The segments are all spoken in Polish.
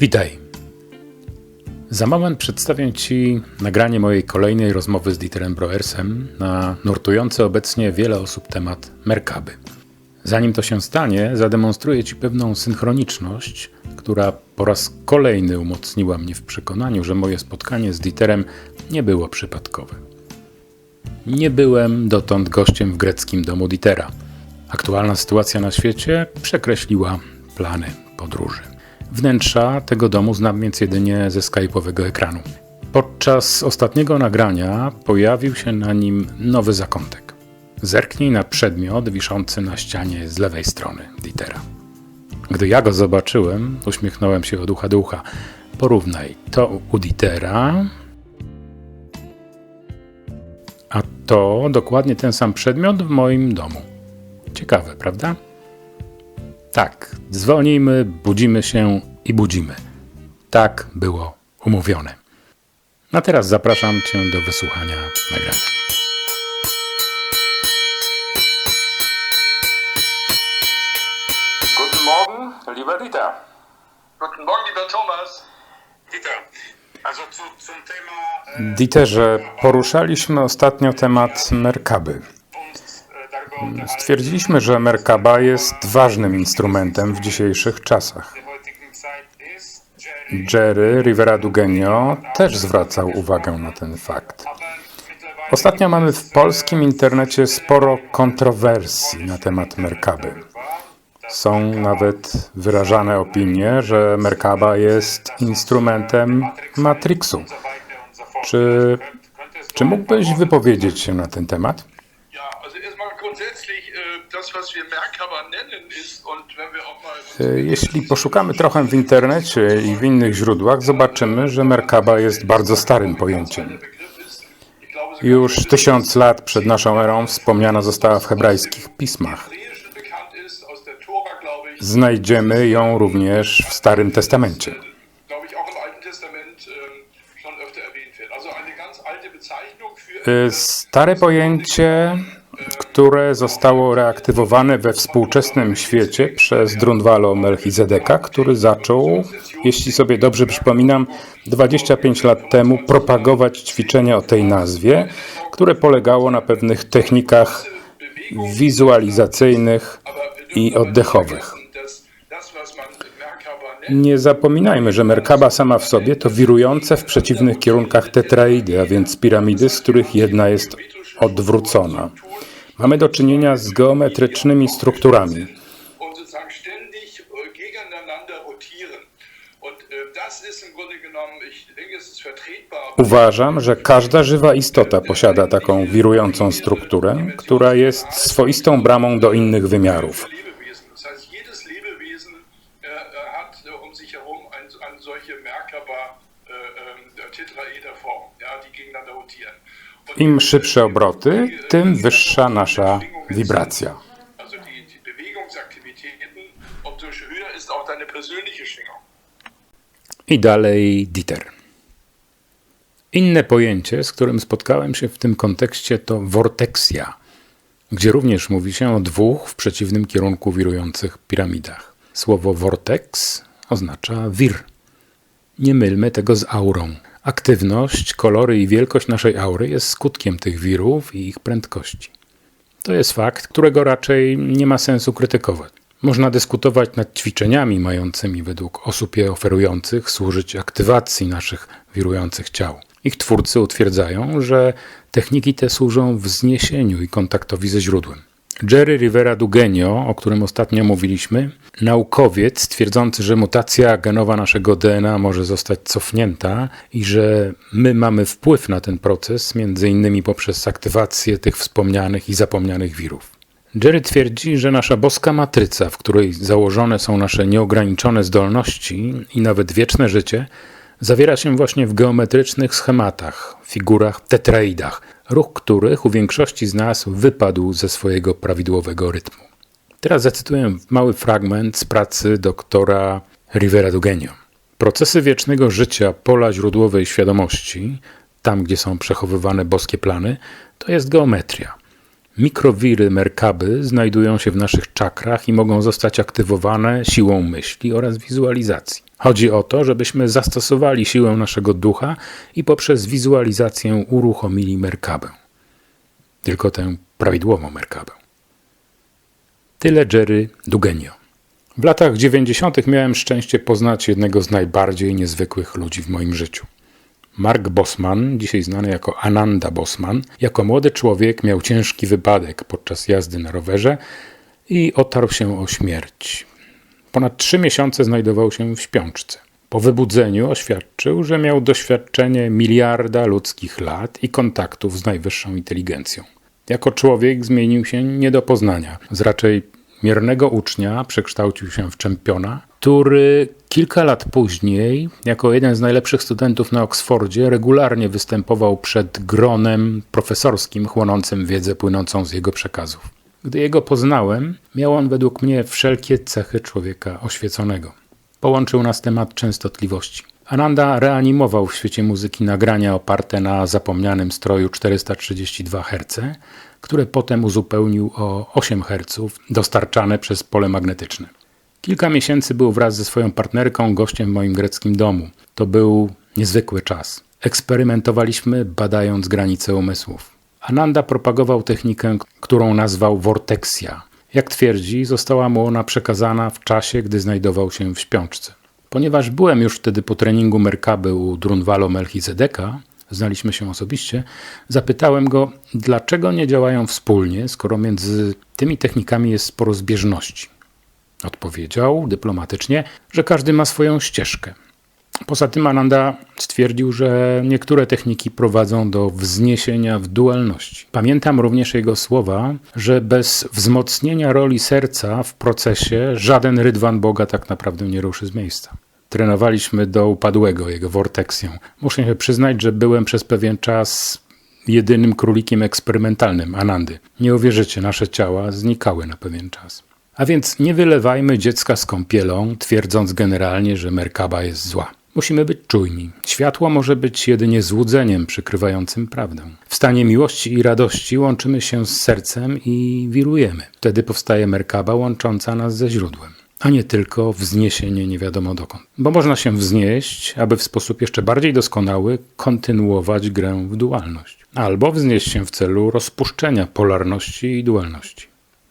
Witaj. Za moment przedstawię Ci nagranie mojej kolejnej rozmowy z Dieterem Broersem na nurtujący obecnie wiele osób temat Merkaby. Zanim to się stanie, zademonstruję Ci pewną synchroniczność, która po raz kolejny umocniła mnie w przekonaniu, że moje spotkanie z Dieterem nie było przypadkowe. Nie byłem dotąd gościem w greckim domu Dietera. Aktualna sytuacja na świecie przekreśliła plany podróży. Wnętrza tego domu znam więc jedynie ze skype'owego ekranu. Podczas ostatniego nagrania pojawił się na nim nowy zakątek. Zerknij na przedmiot wiszący na ścianie z lewej strony Dietera. Gdy ja go zobaczyłem, uśmiechnąłem się od ucha do ucha. Porównaj to u Dietera, a to dokładnie ten sam przedmiot w moim domu. Ciekawe, prawda? Tak, dzwonimy, budzimy się i budzimy. Tak było umówione. A teraz zapraszam Cię do wysłuchania nagrania. Guten Morgen, lieber Dieter. Guten Morgen, lieber Thomas. Dieter, Thema Dieterze, poruszaliśmy ostatnio temat Merkaby. Stwierdziliśmy, że Merkaba jest ważnym instrumentem w dzisiejszych czasach. Jerry, Rivera Dugenio też zwracał uwagę na ten fakt. Ostatnio mamy w polskim internecie sporo kontrowersji na temat Merkaby. Są nawet wyrażane opinie, że Merkaba jest instrumentem Matrixu. Czy, czy mógłbyś wypowiedzieć się na ten temat? Grundsätzlich, äh, das, was wir Merkaba nennen, ist, und wenn wir auch mal. E, Jeśli poszukamy trochę w internecie i w innych źródłach, zobaczymy, że Merkaba jest bardzo starym pojęciem. Już tysiąc lat przed naszą erą wspomniana została w hebrajskich pismach. Znajdziemy ją również w Starym Testamencie. für. Y, Stare pojęcie, które zostało reaktywowane we współczesnym świecie przez Drunvalo Melchizedeka, który zaczął, jeśli sobie dobrze przypominam, 25 lat temu propagować ćwiczenia o tej nazwie, które polegało na pewnych technikach wizualizacyjnych i oddechowych. Das, das, was man Merkaba nennt, Nie zapominajmy, że Merkaba sama w sobie to wirujące w przeciwnych kierunkach tetraidy, a więc piramidy, z których jedna jest odwrócona. Mamy do czynienia z geometrycznymi strukturami. Uważam, że każda żywa istota posiada taką wirującą strukturę, która jest swoistą bramą do innych wymiarów. Im szybsze obroty, tym wyższa nasza wibracja. I dalej Dieter. Inne pojęcie, z którym spotkałem się w tym kontekście, to worteksja, gdzie również mówi się o dwóch w przeciwnym kierunku wirujących piramidach. Słowo vortex oznacza wir. Nie mylmy tego z aurą. Aktywność, kolory i wielkość naszej aury jest skutkiem tych wirów i ich prędkości. To jest fakt, którego raczej nie ma sensu krytykować. Można dyskutować nad ćwiczeniami mającymi według osób je oferujących służyć aktywacji naszych wirujących ciał. Ich twórcy utwierdzają, że techniki te służą wzniesieniu i kontaktowi ze źródłem. Jerry Rivera Dugenio, o którym ostatnio mówiliśmy, naukowiec twierdzący, że mutacja genowa naszego DNA może zostać cofnięta i że my mamy wpływ na ten proces, między innymi poprzez aktywację tych wspomnianych i zapomnianych wirów. Jerry twierdzi, że nasza boska matryca, w której założone są nasze nieograniczone zdolności i nawet wieczne życie, zawiera się właśnie w geometrycznych schematach, figurach, tetraidach, ruch których u większości z nas wypadł ze swojego prawidłowego rytmu. Teraz zacytuję mały fragment z pracy doktora Rivera Dugenio. Procesy wiecznego życia pola źródłowej świadomości, tam gdzie są przechowywane boskie plany, to jest geometria. Mikrowiry Merkaby znajdują się w naszych czakrach i mogą zostać aktywowane siłą myśli oraz wizualizacji. Chodzi o to, żebyśmy zastosowali siłę naszego ducha i poprzez wizualizację uruchomili Merkabę. Tylko tę prawidłową Merkabę. Tyle Jerry Dugenio. W latach 90. miałem szczęście poznać jednego z najbardziej niezwykłych ludzi w moim życiu. Mark Bosman, dzisiaj znany jako Ananda Bosman, jako młody człowiek miał ciężki wypadek podczas jazdy na rowerze i otarł się o śmierć. Ponad trzy miesiące znajdował się w śpiączce. Po wybudzeniu oświadczył, że miał doświadczenie miliarda ludzkich lat i kontaktów z najwyższą inteligencją. Jako człowiek zmienił się nie do poznania. Z raczej miernego ucznia przekształcił się w czempiona, który kilka lat później, jako jeden z najlepszych studentów na Oksfordzie, regularnie występował przed gronem profesorskim chłonącym wiedzę płynącą z jego przekazów. Gdy jego poznałem, miał on według mnie wszelkie cechy człowieka oświeconego. Połączył nas temat częstotliwości. Ananda reanimował w świecie muzyki nagrania oparte na zapomnianym stroju 432 Hz, które potem uzupełnił o 8 Hz dostarczane przez pole magnetyczne. Kilka miesięcy był wraz ze swoją partnerką gościem w moim greckim domu. To był niezwykły czas. Eksperymentowaliśmy, badając granice umysłów. Ananda propagował technikę, którą nazwał worteksia. Jak twierdzi, została mu ona przekazana w czasie, gdy znajdował się w śpiączce. Ponieważ byłem już wtedy po treningu Merkaby u Drunvalo Melchizedeka, znaliśmy się osobiście, zapytałem go, dlaczego nie działają wspólnie, skoro między tymi technikami jest sporo zbieżności. Odpowiedział dyplomatycznie, że każdy ma swoją ścieżkę. Poza tym Ananda stwierdził, że niektóre techniki prowadzą do wzniesienia w dualności. Pamiętam również jego słowa, że bez wzmocnienia roli serca w procesie żaden rydwan Boga tak naprawdę nie ruszy z miejsca. Trenowaliśmy do upadłego jego worteksją. Muszę się przyznać, że byłem przez pewien czas jedynym królikiem eksperymentalnym Anandy. Nie uwierzycie, nasze ciała znikały na pewien czas. A więc nie wylewajmy dziecka z kąpielą, twierdząc generalnie, że Merkaba jest zła. Musimy być czujni. Światło może być jedynie złudzeniem przykrywającym prawdę. W stanie miłości i radości łączymy się z sercem i wirujemy. Wtedy powstaje Merkaba łącząca nas ze źródłem a nie tylko wzniesienie nie wiadomo dokąd. Bo można się wznieść, aby w sposób jeszcze bardziej doskonały kontynuować grę w dualność, albo wznieść się w celu rozpuszczenia polarności i dualności.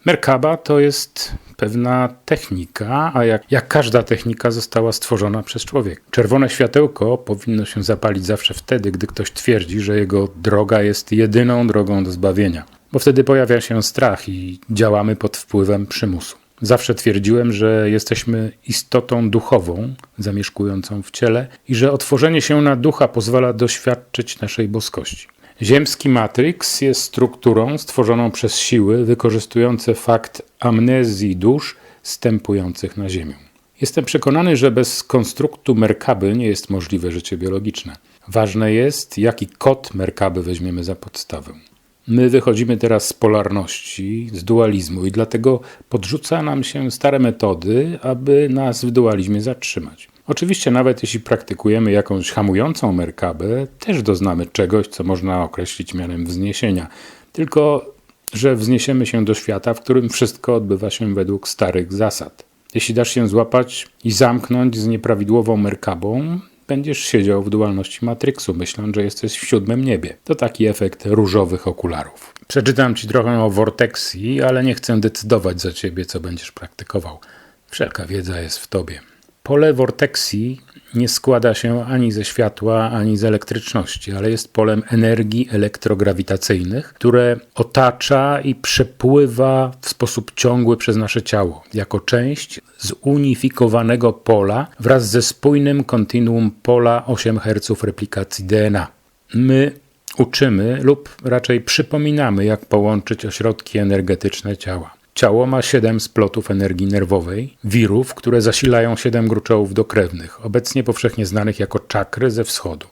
Merkaba to jest pewna technika, a jak, jak każda technika została stworzona przez człowieka. Czerwone światełko powinno się zapalić zawsze wtedy, gdy ktoś twierdzi, że jego droga jest jedyną drogą do zbawienia, bo wtedy pojawia się strach i działamy pod wpływem przymusu. Zawsze twierdziłem, że jesteśmy istotą duchową, zamieszkującą w ciele i że otworzenie się na ducha pozwala doświadczyć naszej boskości. Ziemski Matrix jest strukturą stworzoną przez siły wykorzystujące fakt amnezji dusz stępujących na Ziemię. Jestem przekonany, że bez konstruktu Merkaby nie jest możliwe życie biologiczne. Ważne jest, jaki kod Merkaby weźmiemy za podstawę. My wychodzimy teraz z polarności, z dualizmu i dlatego podrzuca nam się stare metody, aby nas w dualizmie zatrzymać. Oczywiście nawet jeśli praktykujemy jakąś hamującą merkabę, też doznamy czegoś, co można określić mianem wzniesienia. Tylko, że wzniesiemy się do świata, w którym wszystko odbywa się według starych zasad. Jeśli dasz się złapać i zamknąć z nieprawidłową merkabą, będziesz siedział w dualności Matrixu, myśląc, że jesteś w siódmym niebie. To taki efekt różowych okularów. Przeczytam ci trochę o Vortexi, ale nie chcę decydować za ciebie, co będziesz praktykował. Wszelka wiedza jest w tobie. Pole Vortexi nie składa się ani ze światła, ani z elektryczności, ale jest polem energii elektrograwitacyjnych, które otacza i przepływa w sposób ciągły przez nasze ciało, jako część zunifikowanego pola wraz ze spójnym kontinuum pola 8 Hz replikacji DNA. My uczymy lub raczej przypominamy, jak połączyć ośrodki energetyczne ciała. Ciało ma siedem splotów energii nerwowej, wirów, które zasilają siedem gruczołów dokrewnych, obecnie powszechnie znanych jako czakry ze wschodu.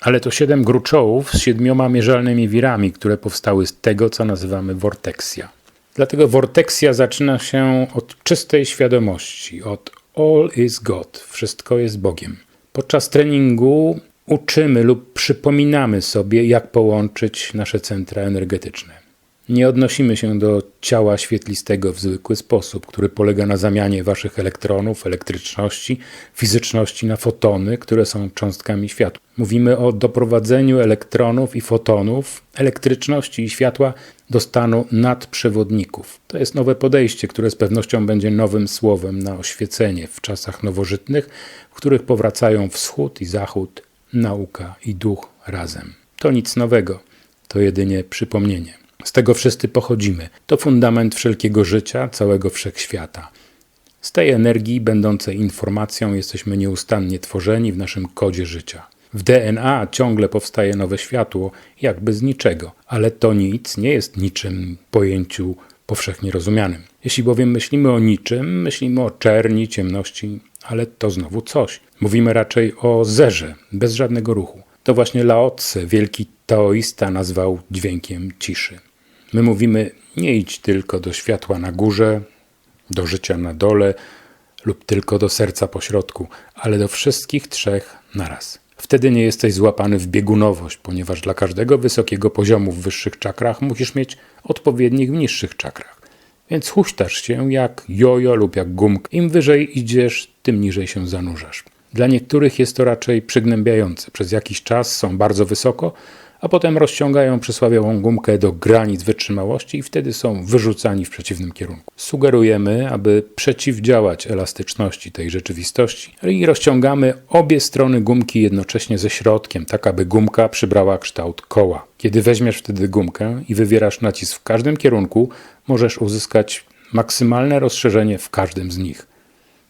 Ale to siedem gruczołów z siedmioma mierzalnymi wirami, które powstały z tego, co nazywamy worteksja. Dlatego worteksja zaczyna się od czystej świadomości, od all is God, wszystko jest Bogiem. Podczas treningu uczymy lub przypominamy sobie, jak połączyć nasze centra energetyczne. Nie odnosimy się do ciała świetlistego w zwykły sposób, który polega na zamianie waszych elektronów, elektryczności, fizyczności na fotony, które są cząstkami światła. Mówimy o doprowadzeniu elektronów i fotonów, elektryczności i światła do stanu nadprzewodników. To jest nowe podejście, które z pewnością będzie nowym słowem na oświecenie w czasach nowożytnych, w których powracają wschód i zachód, nauka i duch razem. To nic nowego, to jedynie przypomnienie. Z tego wszyscy pochodzimy. To fundament wszelkiego życia, całego wszechświata. Z tej energii, będącej informacją, jesteśmy nieustannie tworzeni w naszym kodzie życia. W DNA ciągle powstaje nowe światło, jakby z niczego, ale to nic nie jest niczym pojęciu powszechnie rozumianym. Jeśli bowiem myślimy o niczym, myślimy o czerni, ciemności, ale to znowu coś. Mówimy raczej o zerze, bez żadnego ruchu. To właśnie Lao Tse, wielki taoista, nazwał dźwiękiem ciszy. My mówimy, nie idź tylko do światła na górze, do życia na dole lub tylko do serca po środku, ale do wszystkich trzech naraz. Wtedy nie jesteś złapany w biegunowość, ponieważ dla każdego wysokiego poziomu w wyższych czakrach musisz mieć odpowiednich w niższych czakrach. Więc huśtasz się jak jojo lub jak gumk. Im wyżej idziesz, tym niżej się zanurzasz. Dla niektórych jest to raczej przygnębiające. Przez jakiś czas są bardzo wysoko, a potem rozciągają przysławiową gumkę do granic wytrzymałości i wtedy są wyrzucani w przeciwnym kierunku. Sugerujemy, aby przeciwdziałać elastyczności tej rzeczywistości i rozciągamy obie strony gumki jednocześnie ze środkiem, tak aby gumka przybrała kształt koła. Kiedy weźmiesz wtedy gumkę i wywierasz nacisk w każdym kierunku, możesz uzyskać maksymalne rozszerzenie w każdym z nich.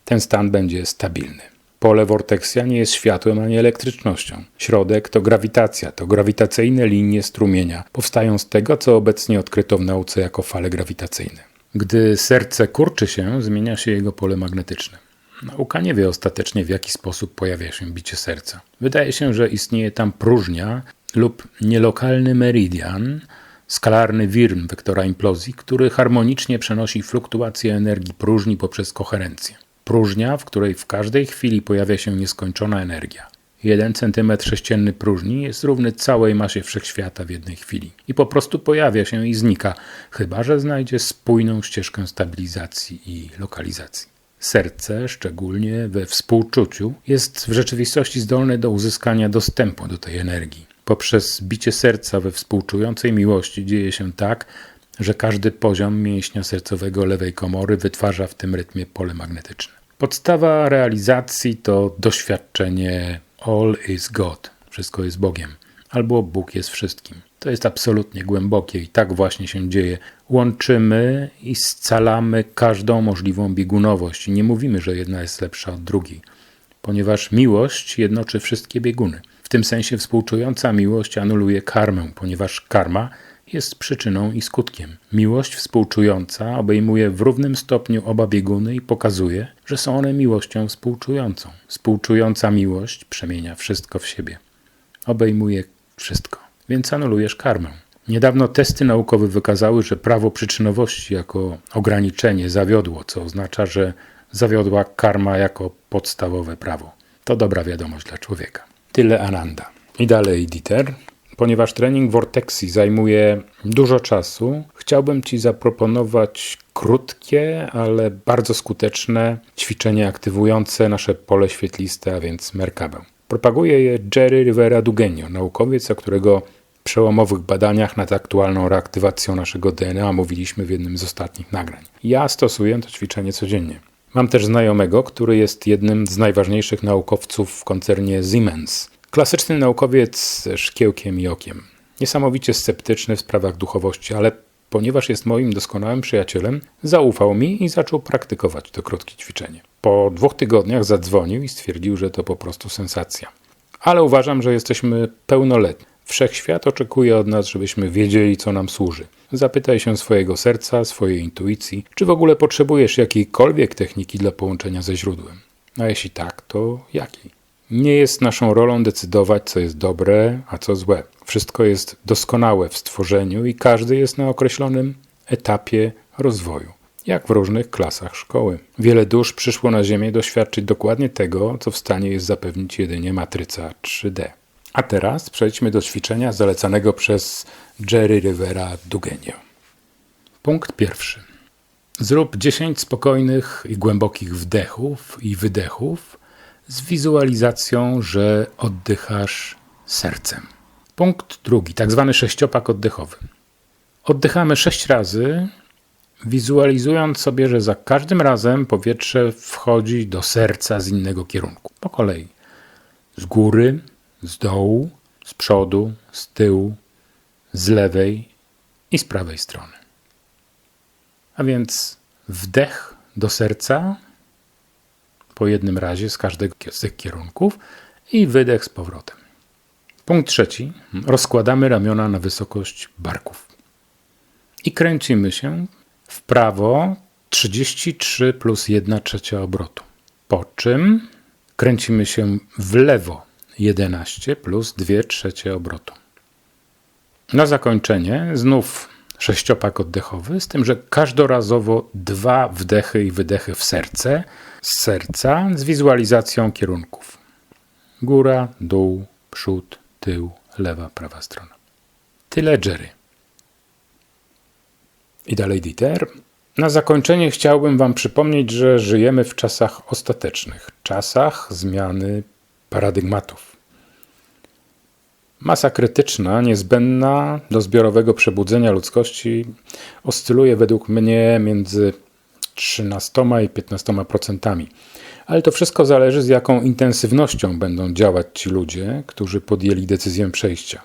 Ten stan będzie stabilny. Pole Wortexia nie jest światłem ani elektrycznością. Środek to grawitacja, to grawitacyjne linie strumienia. Powstają z tego, co obecnie odkryto w nauce jako fale grawitacyjne. Gdy serce kurczy się, zmienia się jego pole magnetyczne. Nauka nie wie ostatecznie, w jaki sposób pojawia się bicie serca. Wydaje się, że istnieje tam próżnia lub nielokalny meridian, skalarny wirm wektora implozji, który harmonicznie przenosi fluktuację energii próżni poprzez koherencję. Próżnia, w której w każdej chwili pojawia się nieskończona energia. Jeden centymetr sześcienny próżni jest równy całej masie wszechświata w jednej chwili i po prostu pojawia się i znika, chyba że znajdzie spójną ścieżkę stabilizacji i lokalizacji. Serce, szczególnie we współczuciu, jest w rzeczywistości zdolne do uzyskania dostępu do tej energii. Poprzez bicie serca we współczującej miłości dzieje się tak, że każdy poziom mięśnia sercowego lewej komory wytwarza w tym rytmie pole magnetyczne. Podstawa realizacji to doświadczenie All is God, wszystko jest Bogiem, albo Bóg jest wszystkim. To jest absolutnie głębokie i tak właśnie się dzieje. Łączymy i scalamy każdą możliwą biegunowość nie mówimy, że jedna jest lepsza od drugiej, ponieważ miłość jednoczy wszystkie bieguny. W tym sensie współczująca miłość anuluje karmę, ponieważ karma jest przyczyną i skutkiem. Miłość współczująca obejmuje w równym stopniu oba bieguny i pokazuje, że są one miłością współczującą. Współczująca miłość przemienia wszystko w siebie. Obejmuje wszystko, więc anulujesz karmę. Niedawno testy naukowe wykazały, że prawo przyczynowości jako ograniczenie zawiodło, co oznacza, że zawiodła karma jako podstawowe prawo. To dobra wiadomość dla człowieka. Tyle Ananda. I dalej Dieter. Ponieważ trening Vortexi zajmuje dużo czasu, chciałbym Ci zaproponować krótkie, ale bardzo skuteczne ćwiczenie aktywujące nasze pole świetliste, a więc Merkabę. Propaguje je Jerry Rivera Dugenio, naukowiec, o którego przełomowych badaniach nad aktualną reaktywacją naszego DNA mówiliśmy w jednym z ostatnich nagrań. Ja stosuję to ćwiczenie codziennie. Mam też znajomego, który jest jednym z najważniejszych naukowców w koncernie Siemens. Klasyczny naukowiec z szkiełkiem i okiem. Niesamowicie sceptyczny w sprawach duchowości, ale ponieważ jest moim doskonałym przyjacielem, zaufał mi i zaczął praktykować to krótkie ćwiczenie. Po dwóch tygodniach zadzwonił i stwierdził, że to po prostu sensacja. Ale uważam, że jesteśmy pełnoletni. Wszechświat oczekuje od nas, żebyśmy wiedzieli, co nam służy. Zapytaj się swojego serca, swojej intuicji, czy w ogóle potrzebujesz jakiejkolwiek techniki dla połączenia ze źródłem. A jeśli tak, to jakiej? Nie jest naszą rolą decydować, co jest dobre, a co złe. Wszystko jest doskonałe w stworzeniu i każdy jest na określonym etapie rozwoju, jak w różnych klasach szkoły. Wiele dusz przyszło na Ziemię doświadczyć dokładnie tego, co w stanie jest zapewnić jedynie matryca 3D. A teraz przejdźmy do ćwiczenia zalecanego przez Jerry Rivera Dugenio. Punkt pierwszy. Zrób 10 spokojnych i głębokich wdechów i wydechów z wizualizacją, że oddychasz sercem. Punkt drugi, tak zwany sześciopak oddechowy. Oddychamy sześć razy, wizualizując sobie, że za każdym razem powietrze wchodzi do serca z innego kierunku. Po kolei. Z góry, z dołu, z przodu, z tyłu, z lewej i z prawej strony. A więc wdech do serca po jednym razie z każdego z tych kierunków i wydech z powrotem. Punkt trzeci. Rozkładamy ramiona na wysokość barków. I kręcimy się w prawo 33 plus 1 trzecia obrotu. Po czym kręcimy się w lewo 11 plus 2 trzecie obrotu. Na zakończenie znów sześciopak oddechowy, z tym, że każdorazowo dwa wdechy i wydechy w serce, z serca z wizualizacją kierunków. Góra, dół, przód, tył, lewa, prawa strona. Tyle Jerry. I dalej Dieter. Na zakończenie chciałbym Wam przypomnieć, że żyjemy w czasach ostatecznych, czasach zmiany paradygmatów. Masa krytyczna, niezbędna do zbiorowego przebudzenia ludzkości, oscyluje według mnie między 13 i 15 procentami. Ale to wszystko zależy, z jaką intensywnością będą działać ci ludzie, którzy podjęli decyzję przejścia.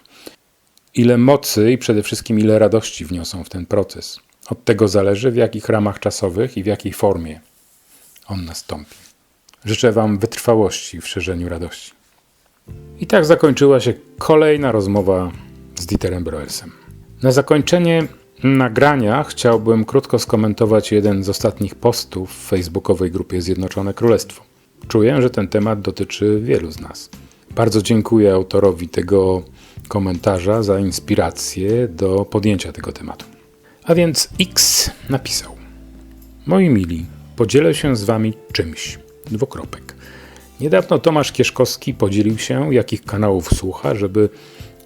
Ile mocy i przede wszystkim ile radości wniosą w ten proces. Od tego zależy, w jakich ramach czasowych i w jakiej formie on nastąpi. Życzę Wam wytrwałości w szerzeniu radości. I tak zakończyła się kolejna rozmowa z Dieterem Broersem. Na zakończenie nagrania chciałbym krótko skomentować jeden z ostatnich postów w facebookowej grupie Zjednoczone Królestwo. Czuję, że ten temat dotyczy wielu z nas. Bardzo dziękuję autorowi tego komentarza za inspirację do podjęcia tego tematu. A więc X napisał: Moi mili, podzielę się z wami czymś. Dwukropek. Niedawno Tomasz Kieszkowski podzielił się, jakich kanałów słucha, żeby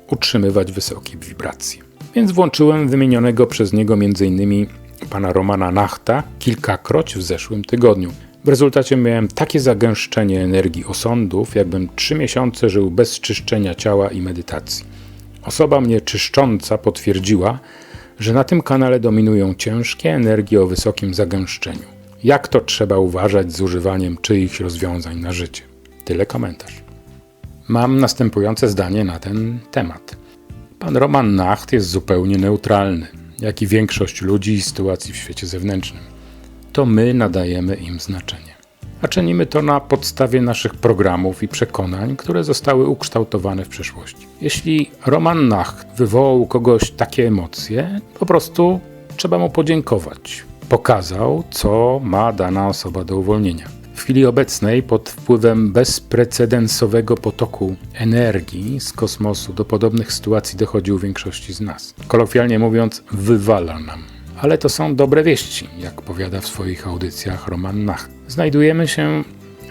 utrzymywać wysokie wibracje. Więc włączyłem wymienionego przez niego m.in. pana Romana Nachta kilkakroć w zeszłym tygodniu. W rezultacie miałem takie zagęszczenie energii osądów, jakbym trzy miesiące żył bez czyszczenia ciała i medytacji. Osoba mnie czyszcząca potwierdziła, że na tym kanale dominują ciężkie energie o wysokim zagęszczeniu. Jak to trzeba uważać z używaniem czyichś rozwiązań na życie? Tyle komentarz. Mam następujące zdanie na ten temat. Pan Roman Nacht jest zupełnie neutralny, jak i większość ludzi i sytuacji w świecie zewnętrznym. To my nadajemy im znaczenie. A czynimy to na podstawie naszych programów i przekonań, które zostały ukształtowane w przeszłości. Jeśli Roman Nacht wywołał u kogoś takie emocje, po prostu trzeba mu podziękować. Pokazał, co ma dana osoba do uwolnienia. W chwili obecnej, pod wpływem bezprecedensowego potoku energii z kosmosu, do podobnych sytuacji dochodzi u większości z nas. Kolokwialnie mówiąc, wywala nam. Ale to są dobre wieści, jak powiada w swoich audycjach Roman Nacht. Znajdujemy się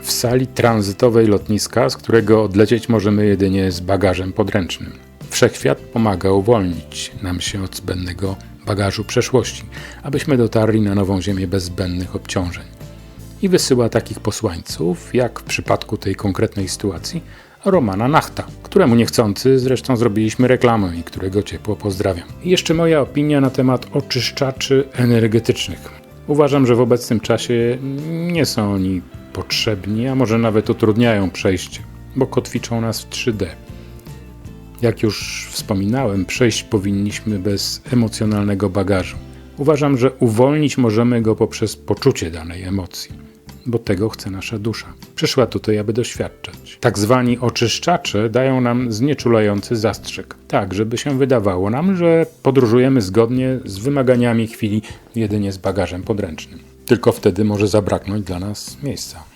w sali tranzytowej lotniska, z którego odlecieć możemy jedynie z bagażem podręcznym. Wszechświat pomaga uwolnić nam się od zbędnego bagażu przeszłości, abyśmy dotarli na nową ziemię bez zbędnych obciążeń. I wysyła takich posłańców, jak w przypadku tej konkretnej sytuacji, Romana Nachta, któremu niechcący zresztą zrobiliśmy reklamę i którego ciepło pozdrawiam. I jeszcze moja opinia na temat oczyszczaczy energetycznych. Uważam, że w obecnym czasie nie są oni potrzebni, a może nawet utrudniają przejście, bo kotwiczą nas w 3D. Jak już wspominałem, przejść powinniśmy bez emocjonalnego bagażu. Uważam, że uwolnić możemy go poprzez poczucie danej emocji, bo tego chce nasza dusza. Przyszła tutaj, aby doświadczać. Tak zwani oczyszczacze dają nam znieczulający zastrzyk, tak żeby się wydawało nam, że podróżujemy zgodnie z wymaganiami chwili jedynie z bagażem podręcznym. Tylko wtedy może zabraknąć dla nas miejsca.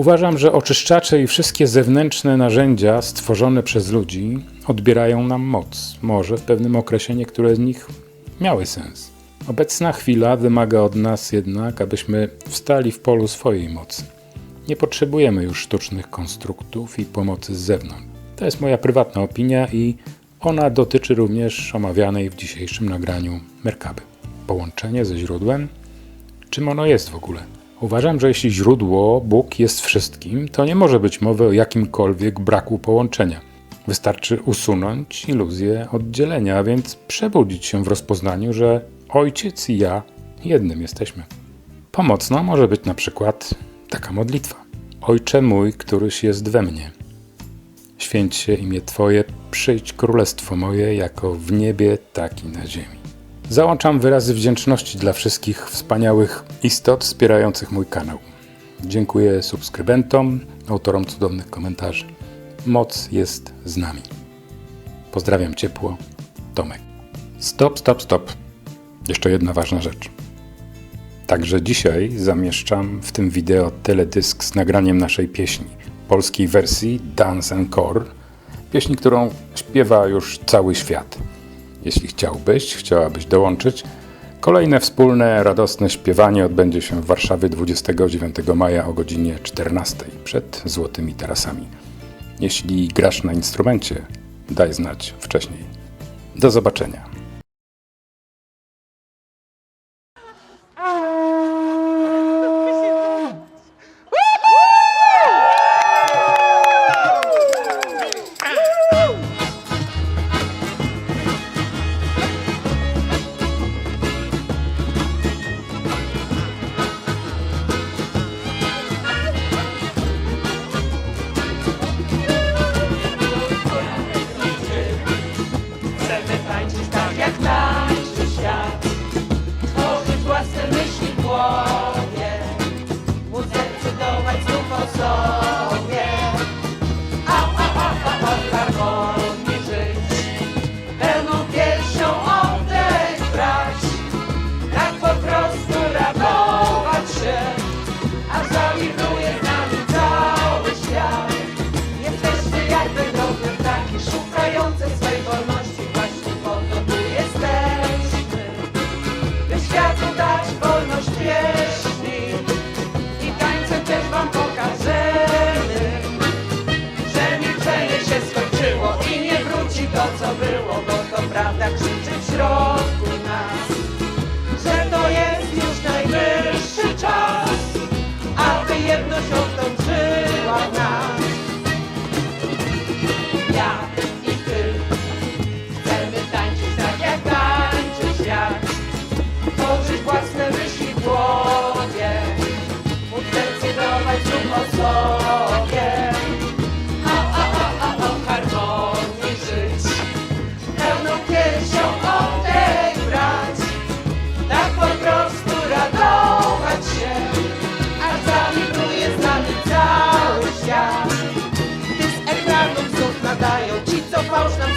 Uważam, że oczyszczacze i wszystkie zewnętrzne narzędzia stworzone przez ludzi odbierają nam moc. Może w pewnym okresie niektóre z nich miały sens. Obecna chwila wymaga od nas jednak, abyśmy wstali w polu swojej mocy. Nie potrzebujemy już sztucznych konstruktów i pomocy z zewnątrz. To jest moja prywatna opinia i ona dotyczy również omawianej w dzisiejszym nagraniu Merkaby. połączenie ze źródłem? Czym ono jest w ogóle? Uważam, że jeśli źródło, Bóg jest wszystkim, to nie może być mowy o jakimkolwiek braku połączenia. Wystarczy usunąć iluzję oddzielenia, a więc przebudzić się w rozpoznaniu, że Ojciec i ja jednym jesteśmy. Pomocna może być na przykład taka modlitwa. Ojcze mój, któryś jest we mnie. Święć się imię Twoje, przyjdź królestwo moje, jako w niebie, tak i na ziemi. Załączam wyrazy wdzięczności dla wszystkich wspaniałych istot wspierających mój kanał. Dziękuję subskrybentom, autorom cudownych komentarzy. Moc jest z nami. Pozdrawiam ciepło, Tomek. Stop, stop, stop. Jeszcze jedna ważna rzecz. Także dzisiaj zamieszczam w tym wideo teledysk z nagraniem naszej pieśni, polskiej wersji Dance and Core, pieśni, którą śpiewa już cały świat. Jeśli chciałbyś, chciałabyś dołączyć, kolejne wspólne, radosne śpiewanie odbędzie się w Warszawie 29 maja o godzinie 14 przed Złotymi Tarasami. Jeśli grasz na instrumencie, daj znać wcześniej. Do zobaczenia.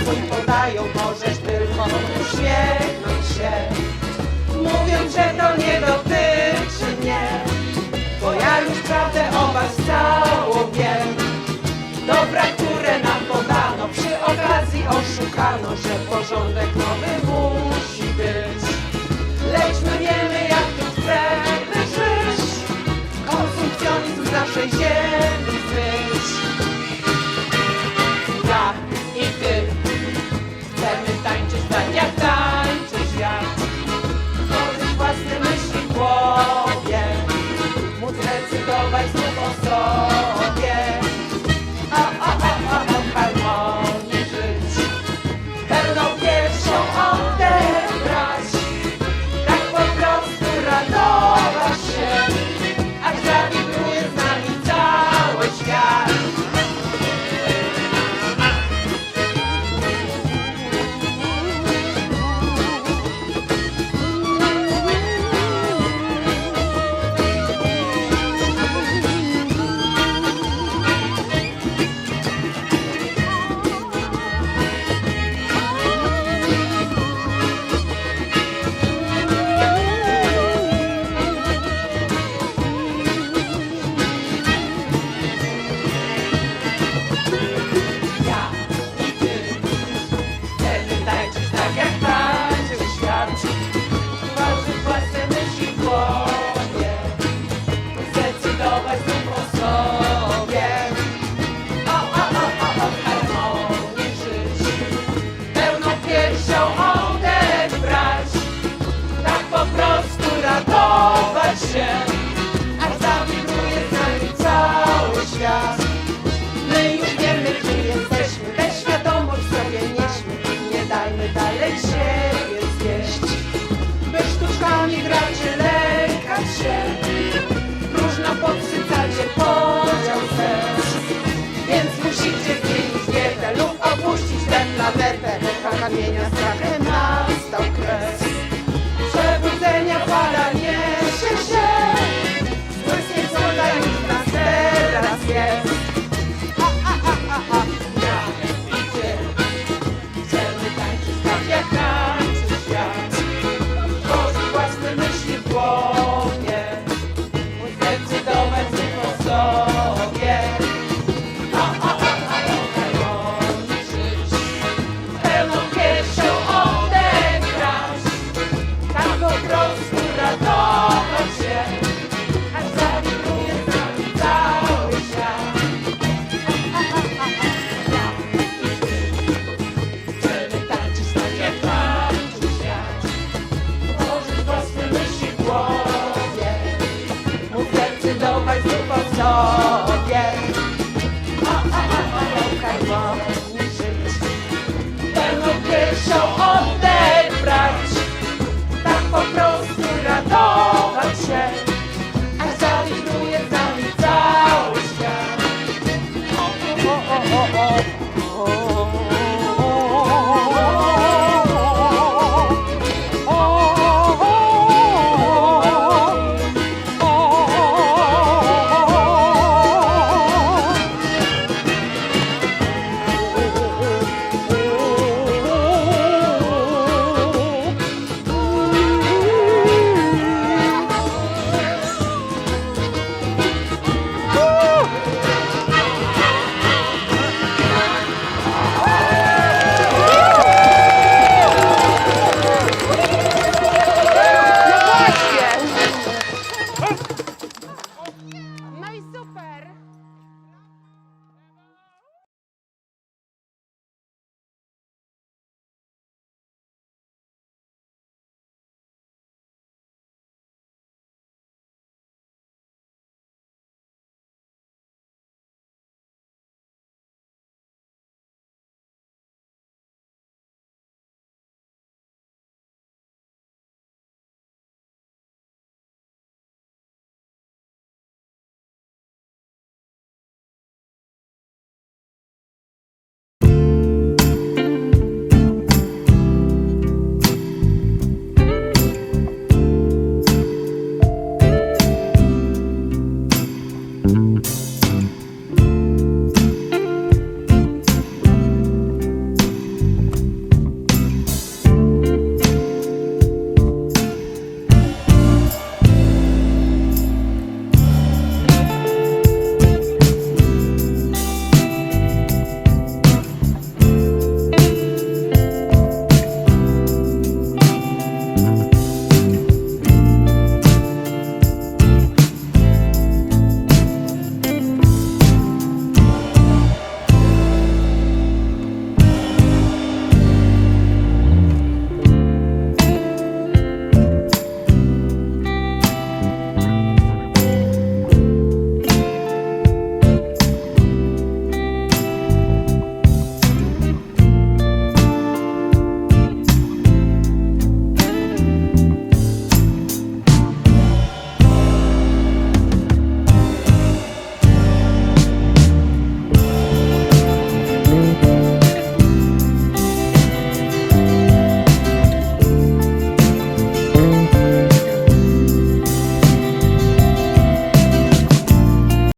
Swój podają Możesz tylko uśmiechnąć się. Mówiąc, że to nie dotyczy mnie Bo ja już prawdę o was całą wiem. Dobra, które nam podano Przy okazji oszukano Że porządek nowy musi być. Lecz my wiemy, jak tu chcemy żyć Konsumpcjonizm naszej ziemi caminho. oh